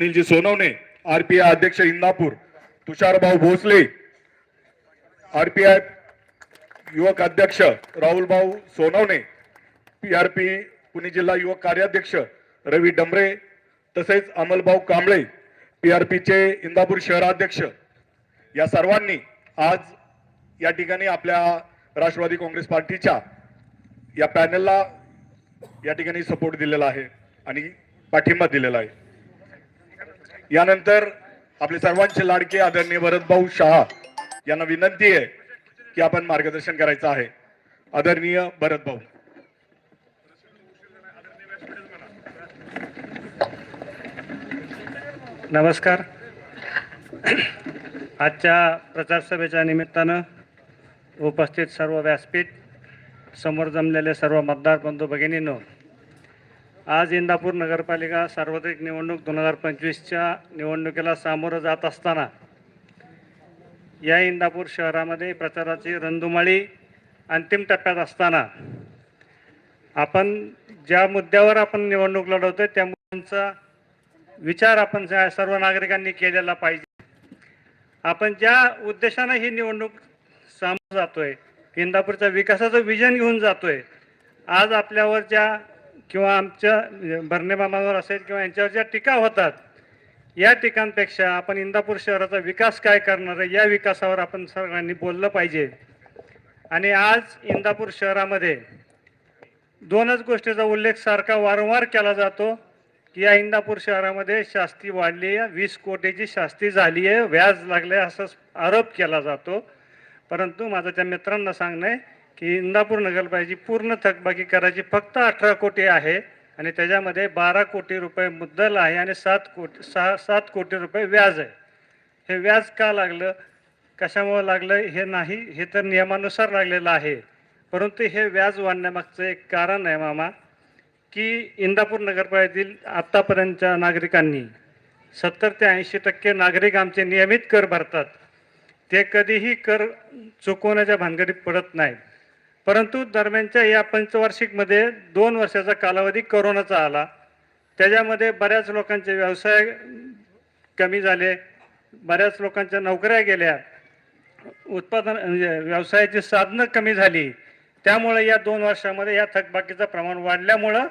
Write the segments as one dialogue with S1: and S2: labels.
S1: Anilji Sonawane RPI अध्यक्ष Indapur तुषारभाऊ Bhosale RPI युवक अध्यक्ष राहुलभाऊ सोनवणे पीआरपी पुणे जिल्हा युवक कार्याध्यक्ष रवी डंबरे तसेच अमलभाऊ कांबळे पीआरपीचे इंदापूर शहराध्यक्ष. या सर्वांनी आज या ठिकाणी आपल्या राष्ट्रवादी काँग्रेस पार्टीच्या या पॅनलला या ठिकाणी सपोर्ट दिलेला आहे आणि पाठिंबा दिलेला आहे. यानंतर आपले सर्वांचे लाडके आदरणीय भरतभाऊ शहा यांना विनंती आहे की आपण मार्गदर्शन करायचं आहे. आदरणीय भरतभाऊ
S2: नमस्कार. आजच्या प्रचार सभेच्या निमित्तानं उपस्थित सर्व व्यासपीठ समोर जमलेले सर्व मतदार बंधू भगिनींनो आज इंदापूर नगरपालिका सार्वत्रिक निवडणूक दोन हजार पंचवीसच्या निवडणुकीला सामोरं जात असताना या इंदापूर शहरामध्ये प्रचाराची रणधुमाळी अंतिम टप्प्यात असताना आपण ज्या मुद्द्यावर आपण निवडणूक लढवतोय त्या मुद्द्यांचा विचार आपण सर्व नागरिकांनी केलेला पाहिजे. आपण ज्या उद्देशानं ही निवडणूक सामोरं जातोय इंदापूरच्या विकासाचं विजन घेऊन जातोय आज आपल्यावर ज्या किंवा आमच्या भरणे मामावर असेल किंवा यांच्यावर ज्या टीका होतात या टीकांपेक्षा आपण इंदापूर शहराचा विकास काय करणार आहे या विकासावर आपण सर्वांनी बोललं पाहिजे. आणि आज इंदापूर शहरामध्ये दोनच गोष्टीचा उल्लेख सारखा वारंवार केला जातो की या इंदापूर शहरामध्ये शास्ती वाढली आहे वीस कोटीची शास्ती झाली आहे व्याज लागले असं आरोप केला जातो. परंतु माझं त्या मित्रांना सांगणं आहे की इंदापूर नगरपालिकेची पूर्ण थकबाकी करायची फक्त अठरा कोटी आहे आणि त्याच्यामध्ये बारा कोटी रुपये मुद्दल आहे आणि सात कोटी सहा सात कोटी रुपये व्याज आहे. हे व्याज का लागलं? कशामुळं लागलं? हे नाही हे तर नियमानुसार लागलेलं आहे. परंतु हे व्याज वाढण्यामागचं एक कारण आहे मामा की इंदापूर नगरपालिकेतील आत्तापर्यंतच्या नागरिकांनी सत्तर ते ऐंशी टक्के नागरिक आमचे नियमित कर भरतात. ते कधीही कर चुकवण्याच्या भानगडीत पडत नाहीत. परंतु दरम्यानच्या या पंचवार्षिकमध्ये दोन वर्षाचा कालावधी करोनाचा आला. त्याच्यामध्ये बऱ्याच लोकांचे व्यवसाय कमी झाले. बऱ्याच लोकांच्या नोकऱ्या गेल्या. उत्पादन म्हणजे व्यवसायाची साधनं कमी झाली. त्यामुळे या दोन वर्षामध्ये या थकबाकीचं प्रमाण वाढल्यामुळं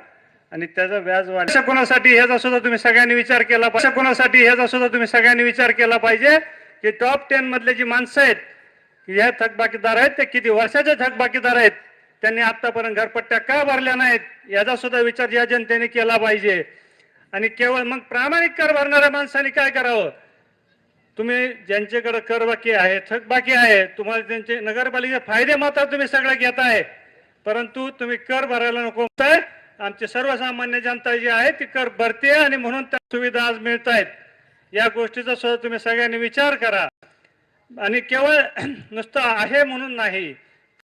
S2: आणि त्याचं व्याज वाढ कोणासाठी ह्याचा सुद्धा तुम्ही सगळ्यांनी विचार केला पाहिजे कोणासाठी ह्याचा सुद्धा तुम्ही सगळ्यांनी विचार केला पाहिजे की टॉप टेन मधले जी माणसं आहेत या थकबाकीदार आहेत ते किती वर्षाचे थकबाकीदार आहेत? त्यांनी आतापर्यंत घरपट्ट्या का भरल्या नाहीत? याचा सुद्धा विचार या जनतेने केला पाहिजे. आणि केवळ मग प्रामाणिक कर भरणाऱ्या माणसांनी काय करावं? तुम्ही ज्यांच्याकडे कर बाकी आहे थकबाकी आहे तुम्हाला त्यांचे नगरपालिकेचे फायदे मात्र तुम्ही सगळे घेताय परंतु तुम्ही कर भरायला नको म्हणताय. आमची सर्वसामान्य जनता जी आहे ती कर भरते आणि म्हणून त्या सुविधा आज मिळत आहेत या गोष्टीचा सुद्धा तुम्ही सगळ्यांनी विचार करा. आणि केवळ नुसतं आहे म्हणून नाही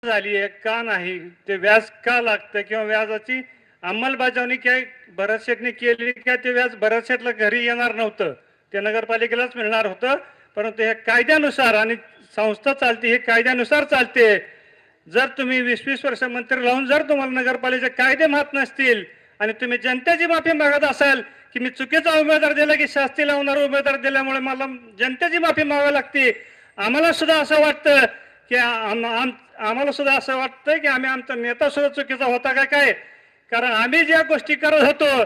S2: झाली आहे का नाही ते व्याज का लागतं किंवा व्याजाची अंमलबजावणी काय भरतशेठने केली का ते व्याज भरतशेठला घरी येणार नव्हतं. ते नगरपालिकेलाच मिळणार होतं परंतु हे कायद्यानुसार आणि संस्था चालते हे कायद्यानुसार चालते. जर तुम्ही वीस वीस वर्ष मंत्री राहून जर तुम्हाला नगरपालिकेचे कायदे माहीत नसतील आणि तुम्ही जनतेची माफी मागत असाल की मी चुकीचा उमेदवार दिला की शास्ती लावणारा उमेदवार दिल्यामुळे मला जनतेची माफी मागावी लागते आम्हाला सुद्धा असं वाटतं की आम- आम्हाला सुद्धा असं वाटतं की आम्ही आमचा नेता सुद्धा चुकीचा होता का काय? कारण आम्ही ज्या गोष्टी करत होतो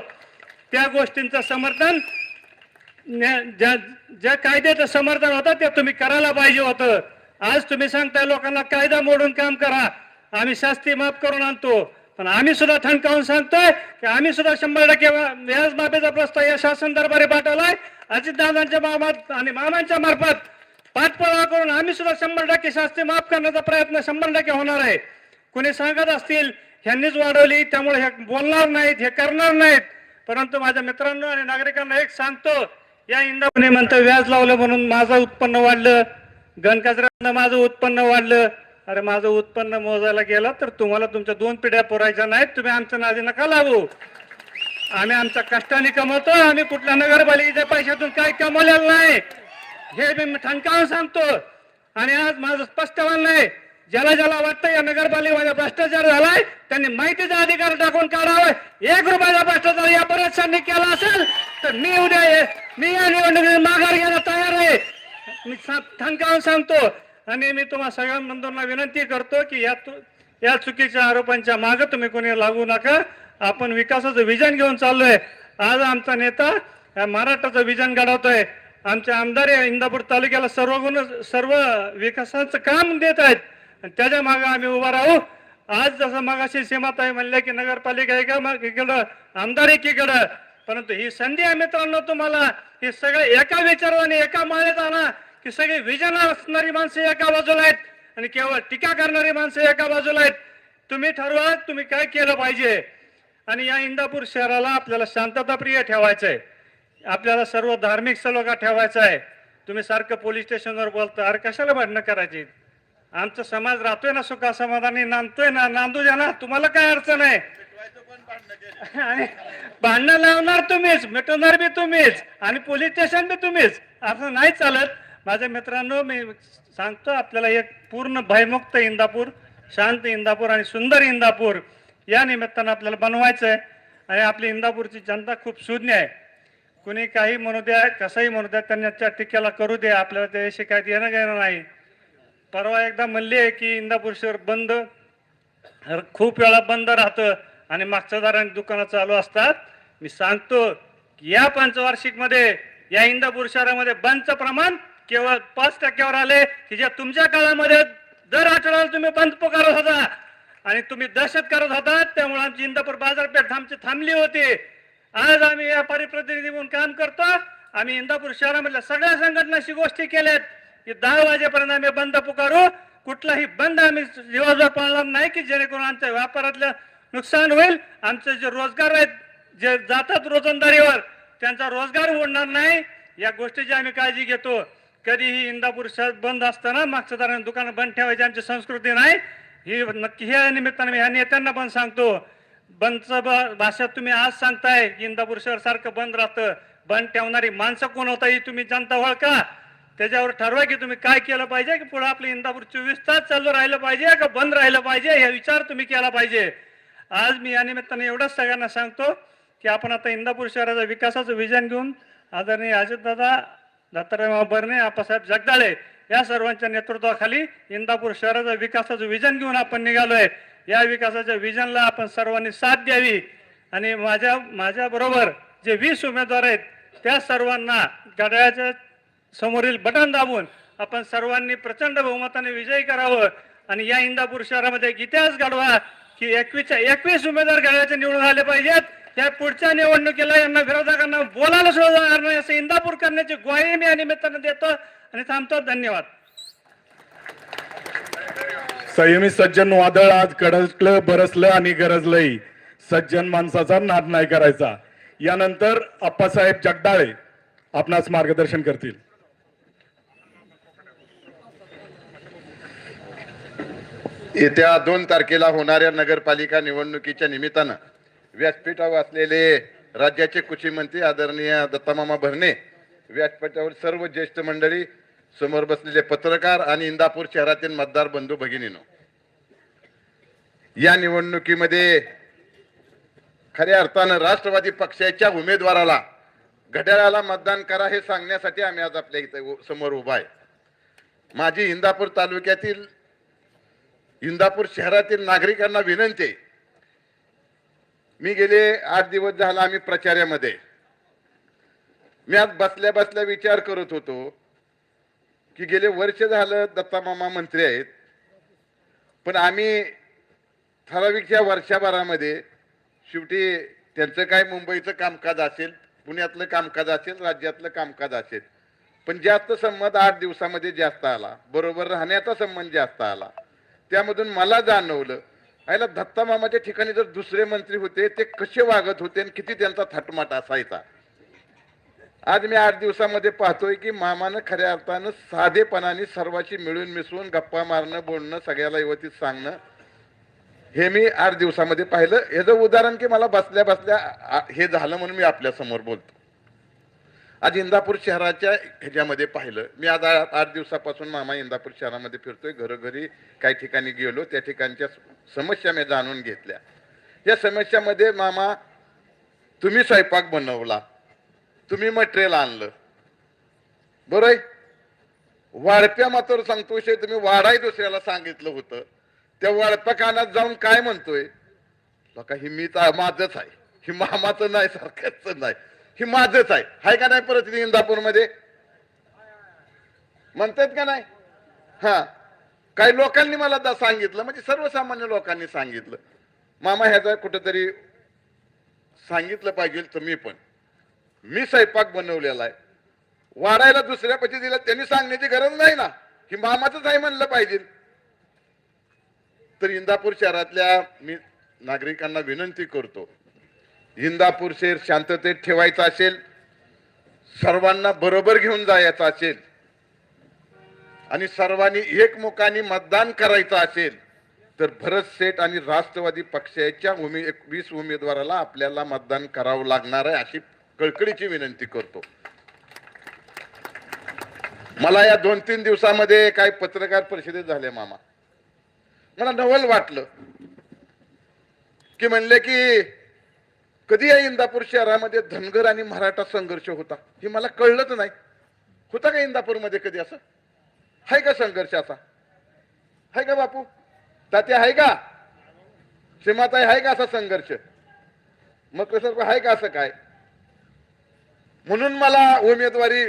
S2: त्या गोष्टींचं समर्थन ज्या ज्या कायद्याचं समर्थन होतं ते तुम्ही करायला पाहिजे होतं. आज तुम्ही सांगताय लोकांना कायदा मोडून काम करा आम्ही शास्ती माफ करून आणतो. पण आम्ही सुद्धा ठणकावून सांगतोय की आम्ही सुद्धा शंभर टक्के व्याज माफीचा प्रस्ताव या शासन दरबारी पाठवलाय. अजितदादांच्या मामात आणि मामांच्या मार्फत पाठपुरावा करून आम्ही सुद्धा शंभर टक्के शास्त्री माफ करण्याचा प्रयत्न शंभर टक्के होणार आहे. कोणी सांगत असतील ह्यांनीच वाढवली त्यामुळे हे बोलणार नाहीत हे करणार नाहीत. परंतु माझ्या मित्रांनो आणि नागरिकांना एक सांगतो या इंदापुणे म्हणतं व्याज लावलं म्हणून माझं उत्पन्न वाढलं गणकचऱ्यानं माझं उत्पन्न वाढलं. अरे माझं उत्पन्न मोजायला गेलं तर तुम्हाला तुमच्या दोन पिढ्या पुरायच्या नाहीत तुम्ही आमच्या नादी नका लागू आम्ही आमच्या कष्टाने कमवतो आम्ही कुठल्या नगरपालिकेच्या पैशातून काय कमवलेलं नाही. हे मी ठणकावून सांगतो. आणि आज माझं स्पष्ट म्हणणं आहे ज्याला ज्याला वाटतं या नगरपालिकेमध्ये भ्रष्टाचार झालाय त्यांनी माहितीचा अधिकार टाकून काढावं. एक रुपयाचा भ्रष्टाचार या बऱ्याचशांनी केला असेल तर मी उद्या ये- मी या निवडणुकीत माघार घ्यायला तयार आहे. मी ठणकावून सांगतो. आणि मी तुम्हा सगळ्या बंधूंना विनंती करतो की या तु- या चुकीच्या आरोपांच्या मागे तुम्ही कोणी लागू नका. आपण विकासाचं विजन घेऊन चाललोय. आज आमचा नेता या महाराष्ट्राचं विजन घडवतोय. आमचे आमदार या इंदापूर तालुक्याला सर्व गुण सर्व विकासाचं काम देत आहेत. आणि त्याच्यामागे आम्ही उभा राहू. आज जसं मागाशी सीमाताई म्हणले की नगरपालिका एका मग इकडं आमदार एकीकडं. परंतु ही संधी आहे मित्रांनो तुम्हाला. हे सगळे एका विचाराने एका माळेत आणा की सगळी विजन असणारी माणसं एका बाजूला आहेत. आणि केवळ टीका करणारी माणसं एका बाजूला आहेत. तुम्ही ठरवा तुम्ही काय केलं पाहिजे. आणि या इंदापूर शहराला आपल्याला शांतताप्रिय ठेवायचं आहे आपल्याला सर्व धार्मिक सलोखा ठेवायचा आहे. तुम्ही सारखं पोलीस स्टेशनवर बोलता अरे कशाला भांडणं करायची? आमचा समाज राहतोय ना सुखा समाधानी नांदतोय ना नांदू द्या ना तुम्हाला काय अडचण आहे? आणि भांडणं लावणार तुम्हीच मिटवणार बी तुम्हीच आणि पोलीस स्टेशन बी तुम्हीच. असं नाही चालत. माझ्या मित्रांनो मी सांगतो आपल्याला एक पूर्ण भयमुक्त इंदापूर शांत इंदापूर आणि सुंदर इंदापूर या निमित्तानं आपल्याला बनवायचं आहे आणि आपली इंदापूरची जनता खूप शून्य आहे. कुणी काही म्हणू द्या कसंही म्हणू द्या त्यांच्या टीकेला करू द्या आपल्याला त्या शिकायत येणं घेणं नाही. परवा एकदा म्हणली आहे की इंदापूर शहर बंद खूप वेळा बंद राहतं आणि मागच्या दाराने दुकानं चालू असतात. मी सांगतो या पंचवार्षिकमध्ये या इंदापूर शहरामध्ये बंदचं प्रमाण केवळ पाच टक्क्यावर आले की ज्या तुमच्या काळामध्ये दर आठवड्याला तुम्ही बंद पुकारत होता. आणि तुम्ही दहशत करत होता त्यामुळे आमची इंदापूर बाजारपेठ आमची थांबली होती. आज आम्ही व्यापारी प्रतिनिधी म्हणून काम करतो. आम्ही इंदापूर शहरामधल्या सगळ्या संघटनाशी गोष्टी केल्यात. की दहा वाजेपर्यंत आम्ही बंद पुकारू. कुठलाही बंद आम्ही जीवाजवळ पाळणार नाही की जेणेकरून आमच्या व्यापारातलं नुकसान होईल. आमचे जे रोजगार आहेत जे जातात रोजंदारीवर त्यांचा रोजगार उडणार नाही. या गोष्टीची आम्ही काळजी घेतो. कधीही इंदापूर शहर बंद असताना मागच्या दाराने दुकानं बंद ठेवायची आमची संस्कृती नाही. ही नक्की ह्या निमित्ताने मी ह्या नेत्यांना पण सांगतो. बंदचं ब- भाषा तुम्ही आज सांगताय इंदापूर शहर सारखं बंद राहतं. बंद ठेवणारी माणसं कोण होता ही तुम्ही जनता ओळखा. त्याच्यावर ठरवा की तुम्ही काय केलं पाहिजे की पुढे आपलं इंदापूर चोवीस तास चालू राहिलं पाहिजे का बंद राहिलं पाहिजे हे विचार तुम्ही केला पाहिजे. आज मी या निमित्ताने एवढंच सगळ्यांना सांगतो की आपण आता इंदापूर शहराचा विकासाचं विजन घेऊन आदरणीय अजितदादा दत्ताराम बर्णे आप्पासाहेब जगदाळे या सर्वांच्या नेतृत्वाखाली इंदापूर शहराचा विकासाचं विजन घेऊन आपण निघालोय. या विकासाच्या विजनला आपण सर्वांनी साथ द्यावी. आणि माझ्या माझ्याबरोबर जे वीस उमेदवार आहेत त्या सर्वांना घड्याळाच्या समोरील बटन दाबून आपण सर्वांनी प्रचंड बहुमताने विजयी करावं. आणि या इंदापूर शहरामध्ये एक इतिहास घडवा की एकवीसच्या एकवीस उमेदवार घड्याळाचे निवडून आले पाहिजेत. या पुढच्या निवडणुकीला यांना विरोधकांना बोलायला सुद्धा जाणार नाही असं इंदापूर करण्याची ग्वाही मी या निमित्तानं देतो. आणि थांबतो. धन्यवाद.
S1: संयमी सज्जन वादळ आज कडकलं बरसलं आणि गरजलंही. सज्जन माणसाचा नाद नाही करायचा. यानंतर अप्पासाहेब जगदाळे आपणास मार्गदर्शन करतील.
S3: येत्या दोन तारखेला होणाऱ्या नगरपालिका निवडणुकीच्या निमित्तानं व्यासपीठावर असलेले राज्याचे कृषी मंत्री आदरणीय दत्तामामा भरणे व्यासपीठावर सर्व ज्येष्ठ मंडळी समोर बसलेले पत्रकार आणि इंदापूर शहरातील मतदार बंधू भगिनीनो या निवडणुकीमध्ये खऱ्या अर्थानं राष्ट्रवादी पक्षाच्या उमेदवाराला घड्याळाला मतदान करा हे सांगण्यासाठी आम्ही आज आपल्या इथे समोर उभा आहे माझी इंदापूर तालुक्यातील इंदापूर शहरातील नागरिकांना विनंती आहे. मी गेले आठ दिवस झाला आम्ही प्रचारामध्ये मी आज बसल्या बसल्या विचार करत होतो की गेले वर्ष झालं दत्तामामा मंत्री आहेत. पण आम्ही ठराविकच्या वर्षभरामध्ये शेवटी त्यांचं काय मुंबईचं कामकाज असेल पुण्यातलं कामकाज असेल राज्यातलं कामकाज असेल पण जास्त संबंध आठ दिवसामध्ये जास्त आला बरोबर राहण्याचा संबंध जास्त आला. त्यामधून मला जाणवलं आयला दत्ता मामाच्या ठिकाणी जर दुसरे मंत्री होते ते कसे वागत होते आणि किती त्यांचा थटमाट असायचा? आज मी आठ दिवसामध्ये पाहतोय की मामानं खऱ्या अर्थानं साधेपणाने सर्वांशी मिळून मिसळून गप्पा मारणं बोलणं सगळ्याला युवतीत सांगणं हे मी आठ दिवसामध्ये पाहिलं. ह्याचं उदाहरण की मला बसल्या बसल्या आ- हे झालं म्हणून मी आपल्यासमोर बोलतो. आज इंदापूर शहराच्या ह्याच्यामध्ये पाहिलं. मी आज आठ दिवसापासून मामा इंदापूर शहरामध्ये फिरतोय. घरोघरी काही ठिकाणी गेलो. त्या ठिकाणच्या समस्या मी जाणून घेतल्या. या समस्यामध्ये मामा तुम्ही स्वयंपाक बनवला. तुम्ही मटेरियल आणलं. बरं आहे? वाढप्या मात्र सांगतो विषय तुम्ही वाढाय दुसऱ्याला सांगितलं होतं. त्या वाढप्या कानात जाऊन काय म्हणतोय? बघा ही मी तर आहे. ही मामाचं नाही सारखंच नाही. ही माझंच आहे. हाय का नाही परत इंदापूरमध्ये? म्हणतात का नाही? हा. काही लोकांनी मला सांगितलं. म्हणजे सर्वसामान्य लोकांनी सांगितलं. मामा ह्याचा कुठेतरी सांगितलं पाहिजे तुम्ही पण. मी स्वयंपाक बनवलेला आहे. वाढायला दुसऱ्या पती दिला त्यांनी सांगण्याची गरज नाही ना. की मामाचंच आहे म्हणलं पाहिजे. तर इंदापूर शहरातल्या मी नागरिकांना विनंती करतो इंदापूर शहर शांततेत ठेवायचं असेल सर्वांना बरोबर घेऊन जायचं असेल आणि सर्वांनी एकमुखाने मतदान करायचं असेल तर भरत सेठ आणि राष्ट्रवादी पक्षाच्या उमे वीस उमेदवाराला आपल्याला मतदान करावं लागणार आहे अशी कळकळीची विनंती करतो. मला या दोन तीन दिवसामध्ये काय पत्रकार परिषदेत झाले मामा. मला नवल वाटलं. की म्हणले की कधी या इंदापूर शहरामध्ये धनगर आणि मराठा संघर्ष होता? हे मला कळलंच नाही. होता का इंदापूरमध्ये कधी असं? आहे का संघर्ष असा? आहे का बापू? तात्या आहे का? सीमाताई आहे का असा संघर्ष? मग कसं आहे का असं काय? म्हणून मला उमेदवारी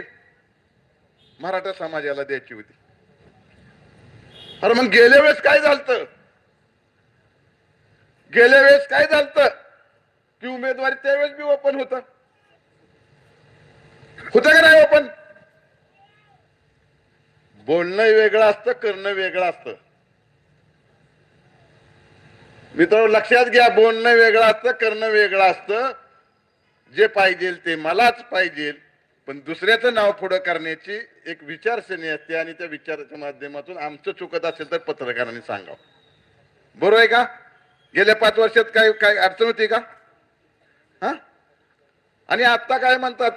S3: मराठा समाजाला द्यायची होती. अरे मग गेल्या वेळेस काय झालं गेल्या वेळेस काय झालं की उमेदवारी त्यावेळेस बी ओपन होत. होत का नाही ओपन बोलणं वेगळं असतं करणं वेगळं असतं. मित्र लक्षात घ्या बोलणं वेगळं असतं करणं वेगळं असतं. जे पाहिजे ते मलाच पाहिजे पण दुसऱ्याचं नाव पुढं करण्याची एक विचारसरणी असते आणि त्या विचाराच्या माध्यमातून आमचं चुकत असेल तर पत्रकारांनी सांगावं. बरोबर आहे का? गेल्या पाच वर्षात काय काय अडचण होती का? हा? आणि आत्ता काय म्हणतात?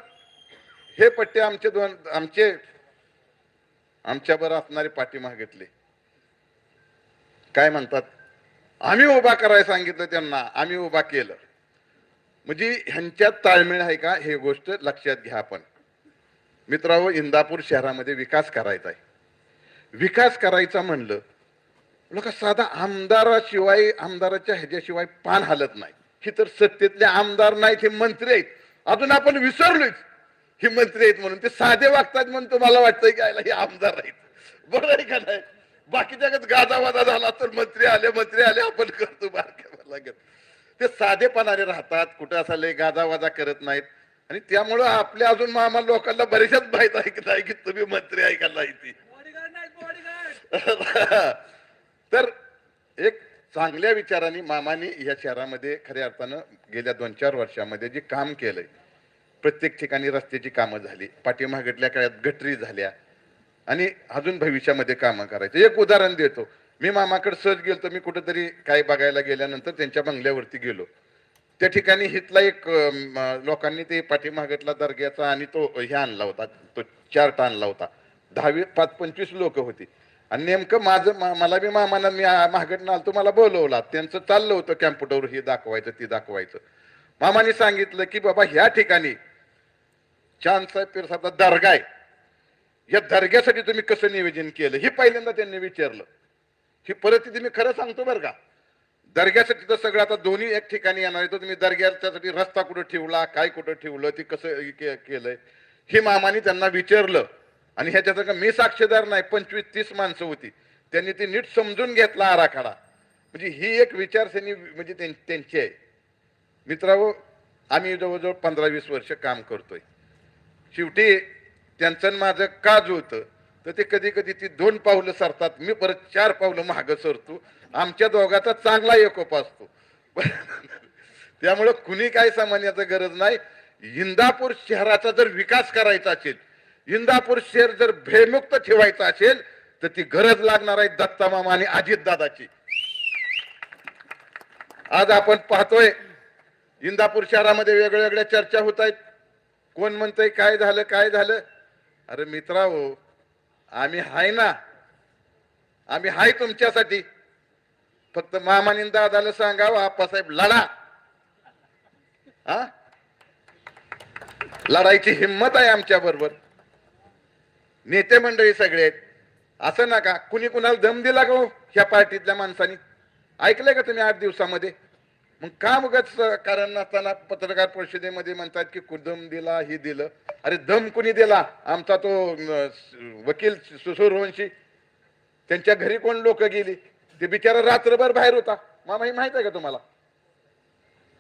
S3: हे पट्टे आमचे दोन आमचे आमच्यावर असणारे पाठीमागितले. काय म्हणतात? आम्ही उभा करायला सांगितलं त्यांना आम्ही उभा केलं. म्हणजे ह्यांच्यात ताळमेळ आहे का हे गोष्ट लक्षात घ्या आपण. मित्रांनो इंदापूर शहरामध्ये विकास करायचा आहे. विकास करायचा म्हणलं लोक साधा आमदाराशिवाय आमदाराच्या ह्याच्याशिवाय पान हालत नाही. ही तर सत्तेतले आमदार नाहीत हे मंत्री आहेत. अजून आपण विसरलोच हे मंत्री आहेत म्हणून ते साधे वागतात म्हणून तुम्हाला वाटतंय की आयला हे आमदार आहेत. बरं आहे का नाही? बाकीच्या गाजावाजा झाला तर मंत्री आले मंत्री आले आपण करतो बारक्या लागत ते साधेपणाने राहतात कुठं असं लय गाजावाजा करत नाहीत. आणि त्यामुळं आपल्या अजून आम्हाला लोकांना बरेचशाच माहीत आहे की नाही की तुम्ही मंत्री आहे का नाही ती. तर एक चांगल्या विचाराने मामाने या शहरामध्ये खऱ्या अर्थानं गेल्या दोन चार वर्षामध्ये जे काम केलंय प्रत्येक ठिकाणी रस्त्याची कामं झाली पाठीमागटल्या काळात गटरी झाल्या आणि अजून भविष्यामध्ये कामं करायचं. एक उदाहरण देतो. मी मामाकडे सहज गेलो तर मी कुठेतरी काय बघायला गेल्यानंतर त्यांच्या बंगल्यावरती गेलो. त्या ठिकाणी हितला एक लोकांनी ते पाठीमागटला दर्ग्याचा आणि तो हे आणला होता तो चार्ट आणला होता. दहावी पाच पंचवीस लोक होती. आणि नेमकं माझं मला बी मामानं मी महागडनं आलो मला बोलवला. त्यांचं चाललं होतं कॅम्प्युटरवर हे दाखवायचं ती दाखवायचं. मामाने सांगितलं की बाबा ह्या ठिकाणी चांदसाहेब पिरसाचा दर्गा आहे. या दर्ग्यासाठी तुम्ही कसं नियोजन केलं? हे पहिल्यांदा त्यांनी विचारलं. ही परिस्थिती मी खरं सांगतो बरं का. दर्ग्यासाठी तर सगळं आता दोन्ही एक ठिकाणी येणार आहे. तर तुम्ही दर्ग्यासाठी रस्ता कुठं ठेवला काय कुठं ठेवलं ते कसं के- केलंय हे मामाने त्यांना विचारलं. आणि ह्याच्यात का मी साक्षीदार नाही पंचवीस तीस माणसं होती. त्यांनी ते नीट समजून घेतला आराखडा. म्हणजे ही एक विचारसरणी म्हणजे त्यां- त्यांची आहे. मित्रांनो आम्ही जवळजवळ पंधरा वीस वर्ष काम करतोय. शेवटी त्यांचं माझं का जुळतं तर ते कधी कधी ती दोन पावलं सरतात. मी परत चार पावलं मागं सरतो. आमच्या दोघाचा चांगला एकोप असतो. त्यामुळं कुणी काय सामान्याचं गरज नाही. इंदापूर शहराचा जर विकास करायचा असेल इंदापूर शहर जर भयमुक्त ठेवायचं असेल तर ती गरज लागणार आहे दत्ता मामा आणि अजित दादाची. आज आपण पाहतोय इंदापूर शहरामध्ये वेगळ्या वेगळ्या चर्चा होत आहेत. कोण म्हणतंय काय झालं काय झालं? अरे मित्रा हो आम्ही हाय ना. आम्ही हाय तुमच्यासाठी. फक्त मामानी दादाला सांगावं आप्पासाहेब लढा. हा? लढायची हिंमत आहे आमच्या बरोबर. नेते मंडळी सगळे आहेत. असं नका कुणी कुणाला दम दिला का हो? ह्या पार्टीतल्या माणसानी. ऐकलंय का तुम्ही आठ दिवसामध्ये? मग का मगच कारण नसताना पत्रकार परिषदेमध्ये म्हणतात की कुदम दिला हे दिलं. अरे दम कुणी दिला? आमचा तो वकील सुसूरवंशी त्यांच्या घरी कोण लोक गेली? ते बिचारा रात्रभर बाहेर होता. मामा हे माहीत आहे का तुम्हाला?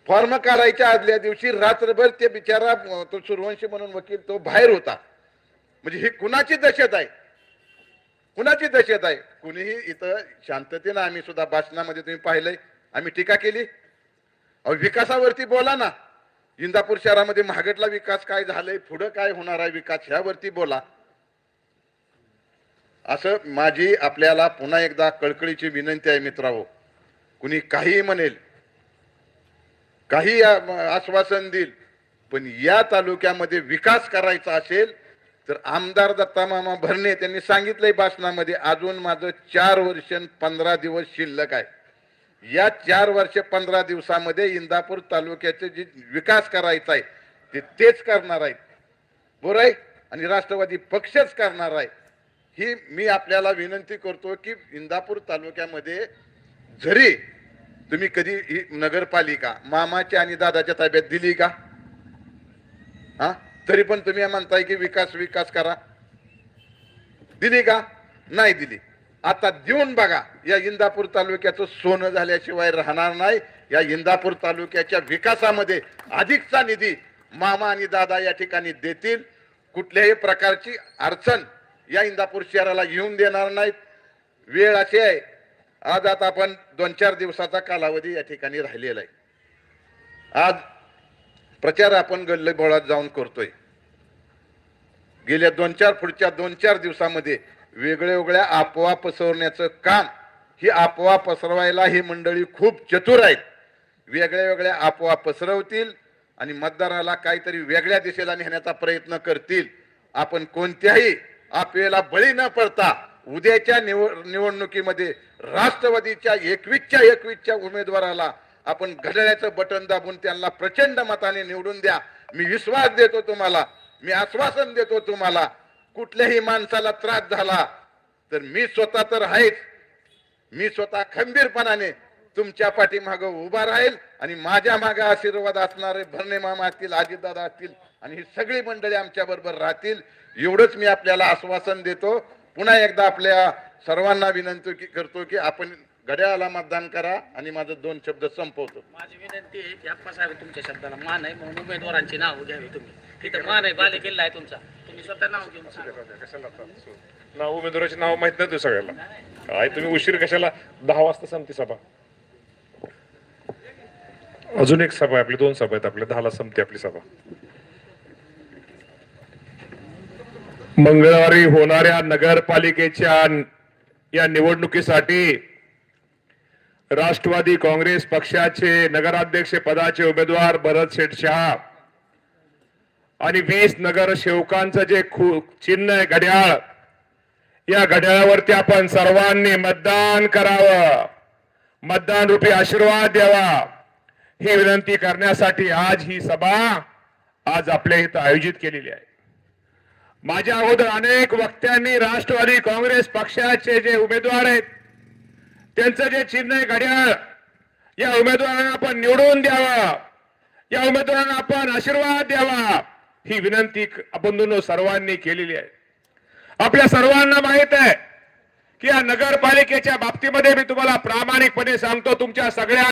S3: फॉर्म काढायच्या आदल्या दिवशी रात्रभर ते बिचारा तो सूर्यवंशी म्हणून वकील तो बाहेर होता. म्हणजे ही कुणाची दहशत आहे? कुणाची दहशत आहे? कुणीही इथं शांततेनं आम्ही सुद्धा भाषणामध्ये तुम्ही पाहिलंय. आम्ही टीका केली. अहो विकासावरती बोला ना. इंदापूर शहरामध्ये महागडला विकास काय झालंय पुढं काय होणार आहे विकास ह्यावरती बोला. असं माझी आपल्याला पुन्हा एकदा कळकळीची विनंती आहे मित्रांनो. कुणी काहीही म्हणेल काही आश्वासन देईल पण या तालुक्यामध्ये विकास करायचा असेल तर आमदार दत्ता मामा भरणे त्यांनी सांगितलंय भाषणामध्ये अजून माझं चार वर्ष पंधरा दिवस शिल्लक आहे. या चार वर्ष पंधरा दिवसामध्ये इंदापूर तालुक्याचे जे विकास करायचा आहे ते तेच करणार आहेत. बरोबर आहे? आणि राष्ट्रवादी पक्षच करणार आहे. ही मी आपल्याला विनंती करतो की इंदापूर तालुक्यामध्ये जरी तुम्ही कधी ही नगरपालिका मामाच्या आणि दादाच्या ताब्यात दिली का? हा? तरी पण तुम्ही म्हणताय की विकास विकास करा. दिली का? नाही दिली. आता देऊन बघा या इंदापूर तालुक्याचं सोनं झाल्याशिवाय राहणार नाही. या इंदापूर तालुक्याच्या विकासामध्ये अधिकचा निधी मामा आणि दादा या ठिकाणी देतील. कुठल्याही प्रकारची अडचण या इंदापूर शहराला येऊन देणार नाहीत. वेळ अशी आहे आज आता आपण दोन चार दिवसाचा कालावधी या ठिकाणी राहिलेला आहे. आज प्रचार आपण गल्लीबोळात जाऊन करतोय. गेल्या दोन चार पुढच्या दोन चार दिवसामध्ये वेगळ्या वेगळ्या अफवा पसरवण्याचं काम. ही अफवा पसरवायला ही मंडळी खूप चतुर आहेत. वेगळ्या वेगळ्या अफवा पसरवतील आणि मतदाराला काहीतरी वेगळ्या दिशेला नेण्याचा प्रयत्न करतील. आपण कोणत्याही अफवेला बळी न पडता उद्याच्या निवड निवडणुकीमध्ये राष्ट्रवादीच्या एकवीसच्या एकवीसच्या उमेदवाराला आपण घड्याळ्याचं बटन दाबून त्यांना प्रचंड मताने निवडून द्या. मी विश्वास देतो तुम्हाला. मी आश्वासन देतो तुम्हाला. कुठल्याही माणसाला त्रास झाला तर मी स्वतः तर आहेच. मी स्वतः खंबीरपणाने तुमच्या पाठीमाग उभा राहील आणि माझ्या मागे आशीर्वाद असणारे भरणे मामा असतील अजितदादा असतील आणि ही सगळी मंडळी आमच्या बरोबर राहतील. एवढंच मी आपल्याला आश्वासन देतो. पुन्हा एकदा आपल्या सर्वांना विनंती की- करतो की आपण घड्याळाला मतदान करा आणि माझं दोन शब्द संपवतो.
S4: माझी विनंती आहे की आप्पासाहेब तुमच्या शब्दाला मान आहे म्हणून उमेदवारांची नाव घ्यावी तुम्ही. तिथं मान आहे बालेकिल्ला आहे तुमचा. तुम्ही स्वतः नाव घेऊन सांगा.
S5: नाव उमेदवाराचे नाव माहीत नाही सगळ्याला. काय तुम्ही उशीर कशाला? दहा वाजता संपते सभा. अजून एक सभा आहे आपली दोन सभा आहेत आपल्या. दहाला संपते आपली सभा.
S6: मंगळवारी होणाऱ्या नगरपालिकेच्या या निवडणुकीसाठी राष्ट्रवादी काँग्रेस पक्षाचे नगराध्यक्ष पदाचे उमेदवार भरत शेठ शहा आणि वीस नगर सेवकांचं जे खू चिन्ह आहे घड्याळ या घड्याळावरती आपण सर्वांनी मतदान करावं. मतदान रूपी आशीर्वाद द्यावा. ही विनंती करण्यासाठी आज ही सभा आज आपल्या इथं आयोजित केलेली आहे. माझ्या अगोदर अनेक वक्त्यांनी राष्ट्रवादी काँग्रेस पक्षाचे जे उमेदवार आहेत त्यांचं जे चिन्ह आहे घड्याळ या उमेदवारांना आपण निवडून द्यावा. या उमेदवारांना आपण आशीर्वाद द्यावा. ही विनंती आपण सर्वांनी केलेली आहे. आपल्या सर्वांना माहीत आहे की या नगरपालिकेच्या बाबतीमध्ये मी तुम्हाला प्रामाणिकपणे सांगतो तुमच्या सगळ्या